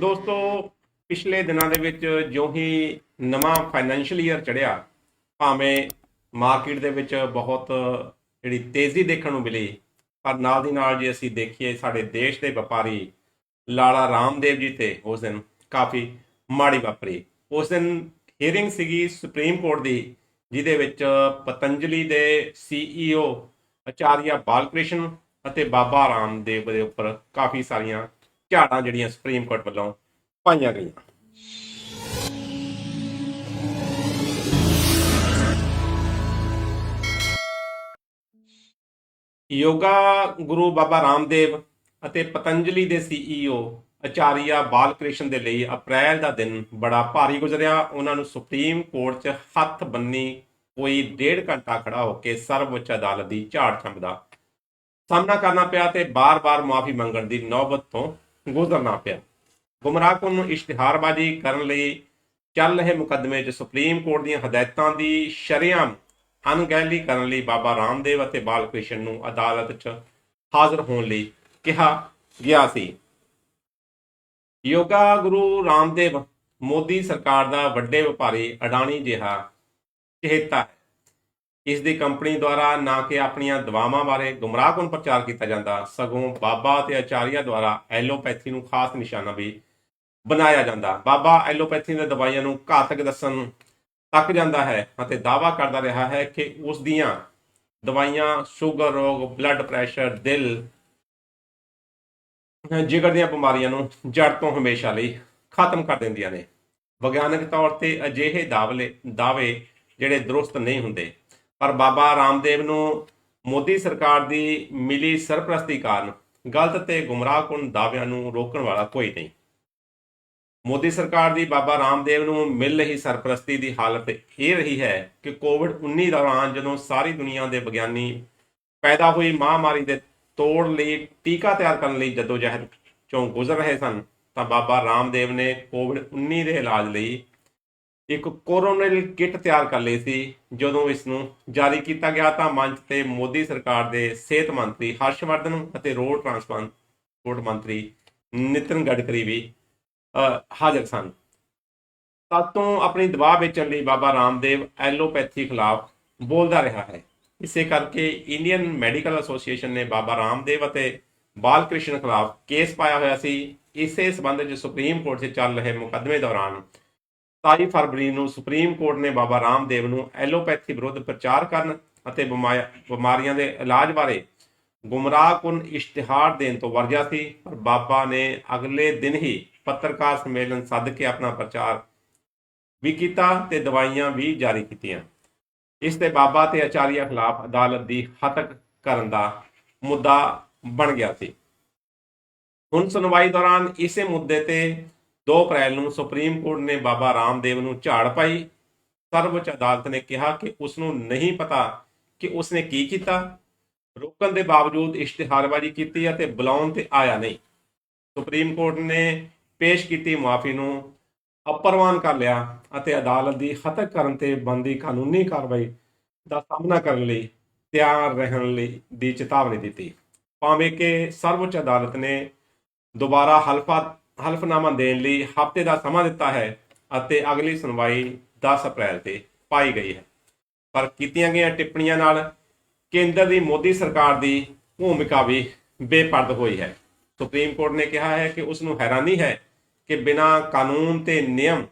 ਦੋਸਤੋ, ਪਿਛਲੇ ਦਿਨਾਂ ਦੇ ਵਿੱਚ ਜੋ ਹੀ ਨਵਾਂ ਫਾਈਨੈਂਸ਼ੀਅਲ ਈਅਰ ਚੜਿਆ, ਭਾਵੇਂ ਮਾਰਕੀਟ ਦੇ ਵਿੱਚ ਬਹੁਤ ਜਿਹੜੀ ਤੇਜ਼ੀ ਦੇਖਣ ਨੂੰ ਮਿਲੀ, ਪਰ ਨਾਲ ਦੀ ਨਾਲ ਜੇ ਅਸੀਂ ਦੇਖੀਏ ਸਾਡੇ ਦੇਸ਼ ਦੇ ਵਪਾਰੀ ਲਾਲਾ ਰਾਮਦੇਵ ਜੀ ਤੇ ਉਸ ਦਿਨ ਕਾਫੀ ਮਾੜੀ ਵਾਪਰੀ। ਉਸ ਦਿਨ ਹੀਅਰਿੰਗ ਸੀਗੀ ਸੁਪਰੀਮ ਕੋਰਟ ਦੀ, ਜਿਹਦੇ ਵਿੱਚ ਪਤੰਜਲੀ ਦੇ ਸੀਈਓ ਆਚਾਰੀਆ ਬਾਲਕ੍ਰਿਸ਼ਨ ਅਤੇ ਬਾਬਾ ਰਾਮਦੇਵ ਦੇ ਉੱਪਰ ਕਾਫੀ ਸਾਰੀਆਂ ਝਾੜਾਂ ਜਿਹੜੀਆਂ ਸੁਪਰੀਮ ਕੋਰਟ ਵੱਲੋਂ ਪਾਈਆਂ ਗਈਆਂ। ਯੋਗਾ ਗੁਰੂ ਬਾਬਾ ਰਾਮਦੇਵ ਅਤੇ ਪਤੰਜਲੀ ਦੇ ਸੀਈਓ ਆਚਾਰੀਆ ਬਾਲਕ੍ਰਿਸ਼ਨ ਦੇ ਲਈ ਅਪ੍ਰੈਲ ਦਾ ਦਿਨ ਬੜਾ ਭਾਰੀ ਗੁਜ਼ਰਿਆ। ਉਹਨਾਂ ਨੂੰ ਸੁਪਰੀਮ ਕੋਰਟ 'ਚ ਹੱਥ ਬੰਨੀ ਕੋਈ ਡੇਢ ਘੰਟਾ ਖੜਾ ਹੋ ਕੇ ਸਰਵਉੱਚ ਅਦਾਲਤ ਦੀ ਝਾੜ ਚੰਬਦਾ ਸਾਹਮਣਾ ਕਰਨਾ ਪਿਆ ਤੇ ਬਾਰ-ਬਾਰ ਮਾਫੀ ਮੰਗਣ ਦੀ ਨੌਬਤ ਤੋਂ ਗੁਜ਼ਰਨਾ ਪਿਆ। ਗੁੰਮਰਾਹਕੁਨ ਨੂੰ ਇਸ਼ਤਿਹਾਰਬਾਜ਼ੀ ਕਰਨ ਲਈ ਚੱਲ ਰਹੇ ਮੁਕੱਦਮੇ 'ਚ ਸੁਪਰੀਮ ਕੋਰਟ ਦੀਆਂ ਹਦਾਇਤਾਂ ਦੀ ਸ਼ਰੇਆਮ ਅਣਗਹਿਲੀ ਕਰਨ ਲਈ ਬਾਬਾ ਰਾਮਦੇਵ ਅਤੇ ਬਾਲਕ੍ਰਿਸ਼ਨ ਨੂੰ ਅਦਾਲਤ 'ਚ ਹਾਜ਼ਰ ਹੋਣ ਲਈ ਕਿਹਾ ਗਿਆ ਸੀ। ਯੋਗਾ ਗੁਰੂ ਰਾਮਦੇਵ ਮੋਦੀ ਸਰਕਾਰ ਦਾ ਵੱਡੇ ਵਪਾਰੀ ਅਡਾਣੀ ਜਿਹਾ ਚਹੇਤਾ ਹੈ। ਇਸ ਦੀ ਕੰਪਨੀ ਦੁਆਰਾ ਨਾ ਕਿ ਆਪਣੀਆਂ ਦਵਾਵਾਂ ਬਾਰੇ ਗੁੰਮਰਾਹਕੁਨ ਪ੍ਰਚਾਰ ਕੀਤਾ ਜਾਂਦਾ, ਸਗੋਂ ਬਾਬਾ ਤੇ ਆਚਾਰੀਆ ਦੁਆਰਾ ਐਲੋਪੈਥੀ ਨੂੰ ਖਾਸ ਨਿਸ਼ਾਨਾ ਵੀ ਬਣਾਇਆ ਜਾਂਦਾ। ਬਾਬਾ ਐਲੋਪੈਥੀ ਦੇ ਦਵਾਈਆਂ ਨੂੰ ਘਾਤਕ ਦੱਸਣ ਤੱਕ ਜਾਂਦਾ ਹੈ ਅਤੇ ਦਾਅਵਾ ਕਰਦਾ ਰਿਹਾ ਹੈ ਕਿ ਉਸ ਦੀਆਂ ਦਵਾਈਆਂ ਸ਼ੂਗਰ ਰੋਗ, ਬਲੱਡ ਪ੍ਰੈਸ਼ਰ, ਦਿਲ, ਜਿਗਰ ਦੀਆਂ ਬਿਮਾਰੀਆਂ ਨੂੰ ਜੜ ਤੋਂ ਹਮੇਸ਼ਾ ਲਈ ਖਤਮ ਕਰ ਦਿੰਦੀਆਂ ਨੇ। ਵਿਗਿਆਨਕ ਤੌਰ ਤੇ ਅਜਿਹੇ ਦਾਅਵੇ ਦਾਅਵੇ ਜਿਹੜੇ ਦਰੁਸਤ ਨਹੀਂ ਹੁੰਦੇ। ਪਰ ਬਾਬਾ ਰਾਮਦੇਵ ਨੂੰ ਮੋਦੀ ਸਰਕਾਰ ਦੀ ਮਿਲੀ ਸਰਪ੍ਰਸਤੀ ਕਾਰਨ ਗਲਤ ਤੇ ਗੁੰਮਰਾਹਕੁਨ ਦਾਅਵਿਆਂ ਨੂੰ ਰੋਕਣ ਵਾਲਾ ਕੋਈ ਨਹੀਂ। ਮੋਦੀ ਸਰਕਾਰ ਦੀ ਬਾਬਾ ਰਾਮਦੇਵ ਨੂੰ ਮਿਲ ਰਹੀ ਸਰਪ੍ਰਸਤੀ ਦੀ ਹਾਲਤ ਇਹ ਰਹੀ ਹੈ ਕਿ ਕੋਵਿਡ-19 ਦੌਰਾਨ ਜਦੋਂ ਸਾਰੀ ਦੁਨੀਆ ਦੇ ਵਿਗਿਆਨੀ ਪੈਦਾ ਹੋਈ ਮਹਾਮਾਰੀ ਦੇ ਤੋੜ ਲਈ ਟੀਕਾ ਤਿਆਰ ਕਰਨ ਲਈ ਜਦੋਂ ਜਦੋਜਹਿਦ ਚੋਂ ਗੁਜ਼ਰ ਰਹੇ ਸਨ, ਤਾਂ ਬਾਬਾ ਰਾਮਦੇਵ ਨੇ ਕੋਵਿਡ-19 ਦੇ ਇਲਾਜ ਲਈ ਇੱਕ ਕੋਰੋਨਲ ਕਿੱਟ ਤਿਆਰ ਕਰ ਲਈ ਸੀ। ਜਦੋਂ ਇਸ ਨੂੰ ਜਾਰੀ ਕੀਤਾ ਗਿਆ ਤਾਂ ਮੰਚ ਤੇ ਮੋਦੀ ਸਰਕਾਰ ਦੇ ਸਿਹਤ ਮੰਤਰੀ ਹਰਸ਼ਵਰਧਨ ਅਤੇ ਰੋਡ ਟਰਾਂਸਪੋਰਟ ਮੰਤਰੀ ਨਿਤਨ ਗਡਕਰੀ ਵੀ ਹਾਜ਼ਰ ਸਨ। ਤੋਂ ਆਪਣੀ ਦਬਾਅ ਵੇਚਣ ਲਈ ਬਾਬਾ ਰਾਮਦੇਵ ਐਲੋਪੈਥੀ ਖਿਲਾਫ ਬੋਲਦਾ ਰਿਹਾ ਹੈ। ਇਸੇ ਕਰਕੇ ਇੰਡੀਅਨ ਮੈਡੀਕਲ ਐਸੋਸੀਏਸ਼ਨ ਨੇ ਬਾਬਾ ਰਾਮਦੇਵ ਅਤੇ ਬਾਲ ਕ੍ਰਿਸ਼ਨ ਖਿਲਾਫ ਕੇਸ ਪਾਇਆ ਹੋਇਆ ਸੀ। ਇਸੇ ਸਬੰਧ ਵਿੱਚ ਸੁਪਰੀਮ ਕੋਰਟ 'ਚ ਚੱਲ ਰਹੇ ਮੁਕੱਦਮੇ ਦੌਰਾਨ 27 ਫਰਵਰੀ ਨੂੰ ਸੁਪਰੀਮ ਕੋਰਟ ਨੇ ਬਾਬਾ ਰਾਮਦੇਵ ਨੂੰ ਐਲੋਪੈਥੀ ਵਿਰੁੱਧ ਪ੍ਰਚਾਰ ਕਰਨ ਅਤੇ ਬਿਮਾਰੀਆਂ ਦੇ ਇਲਾਜ ਬਾਰੇ ਗੁੰਮਰਾਹਕੁਨ ਇਸ਼ਤਿਹਾਰ ਦੇਣ ਤੋਂ ਵਰਜਿਆ ਸੀ, ਪਰ ਬਾਬਾ ਨੇ ਅਗਲੇ ਦਿਨ ਹੀ ਪੱਤਰਕਾਰ ਸੰਮੇਲਨ ਸੱਦ ਕੇ ਆਪਣਾ ਪ੍ਰਚਾਰ ਵੀ ਕੀਤਾ ਤੇ ਦਵਾਈਆਂ ਵੀ ਜਾਰੀ ਕੀਤੀਆਂ। ਇਸ ਤੇ ਬਾਬਾ ਤੇ ਆਚਾਰੀਆ ਖਿਲਾਫ ਅਦਾਲਤ ਦੀ ਹਤਕ ਕਰਨ ਦਾ ਮੁੱਦਾ ਬਣ ਗਿਆ ਸੀ। ਹੁਣ ਸੁਣਵਾਈ ਦੌਰਾਨ ਇਸੇ ਮੁੱਦੇ ਤੇ 2 ਅਪ੍ਰੈਲ ਨੂੰ ਸੁਪਰੀਮ ਕੋਰਟ ਨੇ ਬਾਬਾ ਰਾਮਦੇਵ ਨੂੰ ਝਾੜ ਪਾਈ। ਸਰਵਉੱਚ ਅਦਾਲਤ ਨੇ ਕਿਹਾ ਕਿ ਉਸ ਨੂੰ ਨਹੀਂ ਪਤਾ ਕਿ ਉਸਨੇ ਕੀ ਕੀਤਾ। ਰੋਕਣ ਦੇ ਬਾਵਜੂਦ ਇਸ਼ਤਿਹਾਰਬਾਜ਼ੀ ਕੀਤੀ ਅਤੇ ਬੁਲਾਉਣ ਤੇ ਆਇਆ ਨਹੀਂ। ਸੁਪਰੀਮ ਕੋਰਟ ਨੇ ਪੇਸ਼ ਕੀਤੀ ਮੁਆਫੀ ਨੂੰ ਅਪਰਵਾਨ ਕਰ ਲਿਆ ਅਤੇ ਅਦਾਲਤ ਦੀ ਖਤਕ ਕਰਨ ਤੇ ਬੰਦੀ ਕਾਨੂੰਨੀ ਕਾਰਵਾਈ ਦਾ ਸਾਹਮਣਾ ਕਰਨ ਲਈ ਤਿਆਰ ਰਹਿਣ ਲਈ ਦੀ ਚੇਤਾਵਨੀ ਦਿੱਤੀ। ਭਾਵੇਂ ਕਿ ਸਰਵਉੱਚ ਅਦਾਲਤ ਨੇ ਦੁਬਾਰਾ ਹਲਫਾ ਹਲਫਨਾਮਾ ਦੇਣ ਲਈ ਹਫ਼ਤੇ ਦਾ ਸਮਾਂ ਦਿੱਤਾ ਹੈ ਅਤੇ ਅਗਲੀ ਸੁਣਵਾਈ 10 ਅਪ੍ਰੈਲ ਤੇ ਪਾਈ ਗਈ ਹੈ। ਪਰ ਕੀਤੀਆਂ ਗਈਆਂ ਟਿੱਪਣੀਆਂ ਨਾਲ ਕੇਂਦਰ ਦੀ ਮੋਦੀ ਸਰਕਾਰ ਦੀ ਭੂਮਿਕਾ ਵੀ ਬੇਪਰਦ ਹੋਈ ਹੈ। ਸੁਪਰੀਮ ਕੋਰਟ ਨੇ ਕਿਹਾ ਹੈ ਕਿ ਉਸ ਨੂੰ ਹੈਰਾਨੀ ਹੈ ਕਿ ਬਿਨਾਂ ਕਾਨੂੰਨ ਤੇ ਨਿਯਮ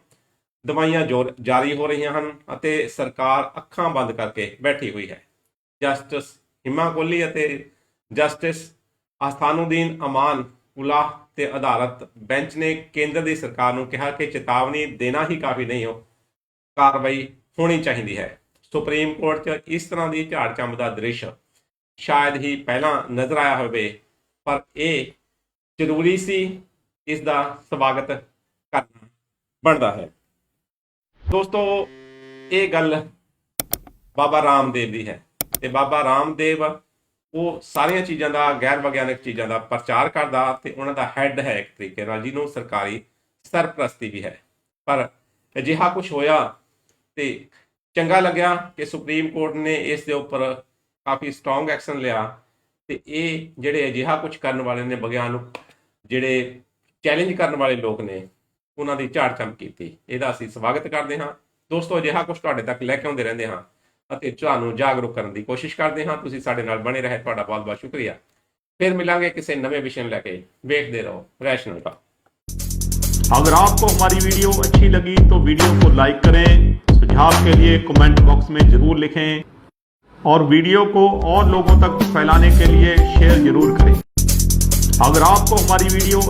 ਦਵਾਈਆਂ ਜੋਰ- ਜਾਰੀ ਹੋ ਰਹੀਆਂ ਹਨ ਅਤੇ ਸਰਕਾਰ ਅੱਖਾਂ ਬੰਦ ਕਰਕੇ ਬੈਠੀ ਹੋਈ ਹੈ। ਜਸਟਿਸ ਹਿਮਾ ਕੋਹਲੀ ਅਤੇ ਜਸਟਿਸ ਆਸਥਾਨੁਦੀਨ ਅਮਾਨ ਉਲਾਹ ਤੇ ਅਦਾਲਤ ਬੈਂਚ ਨੇ ਕੇਂਦਰ ਦੀ ਸਰਕਾਰ ਨੂੰ ਕਿਹਾ ਕਿ ਚੇਤਾਵਨੀ ਦੇਣਾ ਹੀ ਕਾਫੀ ਨਹੀਂ ਹੋ ਕਾਰਵਾਈ ਹੋਣੀ ਚਾਹੀਦੀ ਹੈ। ਸੁਪਰੀਮ ਕੋਰਟ 'ਚ ਇਸ ਤਰ੍ਹਾਂ ਦੀ ਝਾੜ ਚੰਬ ਦਾ ਦ੍ਰਿਸ਼ ਸ਼ਾਇਦ ਹੀ ਪਹਿਲਾਂ ਨਜ਼ਰ ਆਇਆ ਹੋਵੇ, ਪਰ ਇਹ ਜ਼ਰੂਰੀ ਸੀ, ਇਸ ਦਾ ਸਵਾਗਤ ਕਰਨਾ ਬਣਦਾ ਹੈ। ਦੋਸਤੋ, ਇਹ ਗੱਲ ਬਾਬਾ ਰਾਮਦੇਵ ਦੀ ਹੈ ਤੇ ਬਾਬਾ ਰਾਮਦੇਵ ਉਹ ਸਾਰੀਆਂ ਚੀਜ਼ਾਂ ਦਾ, ਗੈਰ ਵਿਗਿਆਨਕ ਚੀਜ਼ਾਂ ਦਾ ਪ੍ਰਚਾਰ ਕਰਦਾ ਤੇ ਉਹਨਾਂ ਦਾ ਹੈੱਡ ਹੈ ਇੱਕ ਤਰੀਕੇ ਨਾਲ, ਜਿਹਨੂੰ ਸਰਕਾਰੀ ਸਰਪ੍ਰਸਤੀ ਵੀ ਹੈ। ਪਰ ਅਜਿਹਾ ਕੁਝ ਹੋਇਆ ਤੇ ਚੰਗਾ ਲੱਗਿਆ ਕਿ ਸੁਪਰੀਮ ਕੋਰਟ ਨੇ ਇਸ ਦੇ ਉੱਪਰ ਕਾਫੀ ਸਟਰੋਂਗ ਐਕਸ਼ਨ ਲਿਆ ਤੇ ਇਹ ਜਿਹੜੇ ਅਜਿਹਾ ਕੁਝ ਕਰਨ ਵਾਲੇ ਨੇ ਵਿਗਿਆਨਕ ਜਿਹੜੇ ਚੈਲੰਜ ਕਰਨ ਵਾਲੇ ਲੋਕ ਨੇ, ਉਹਨਾਂ ਦੀ ਝਾੜ ਚਮਕ ਕੀਤੀ। ਇਹਦਾ ਅਸੀਂ ਸਵਾਗਤ ਕਰਦੇ ਹਾਂ। ਦੋਸਤੋ, ਅਜਿਹਾ ਕੁਝ ਤੁਹਾਡੇ ਤੱਕ ਲੈ ਕੇ ਆਉਂਦੇ ਰਹਿੰਦੇ ਹਾਂ। ਅਤੇ ਤੁਹਾਨੂੰ ਜਾਗਰੂਕ ਕਰਨ ਦੀ ਕੋਸ਼ਿਸ਼ ਕਰਦੇ ਹਾਂ ਤੁਸੀਂ ਸਾਡੇ ਨਾਲ ਬਣੇ ਰਹੇ ਤੁਹਾਡਾ ਬਹੁਤ ਬਹੁਤ ਸ਼ੁਕਰੀਆ ਫਿਰ ਮਿਲਾਂਗੇ ਕਿਸੇ ਨਵੇਂ ਵਿਸ਼ੇ ਨੂੰ ਲੈ ਕੇ ਵੇਖਦੇ ਰਹੋ ਰੈਸ਼ਨਲ ਟਾਕ अगर आपको हमारी वीडियो अच्छी लगी तो वीडियो को लाइक करें सुझाव के लिए कमेंट बॉक्स में जरूर लिखें और वीडियो को और लोगों तक फैलाने के लिए शेयर जरूर करें अगर आपको हमारी वीडियो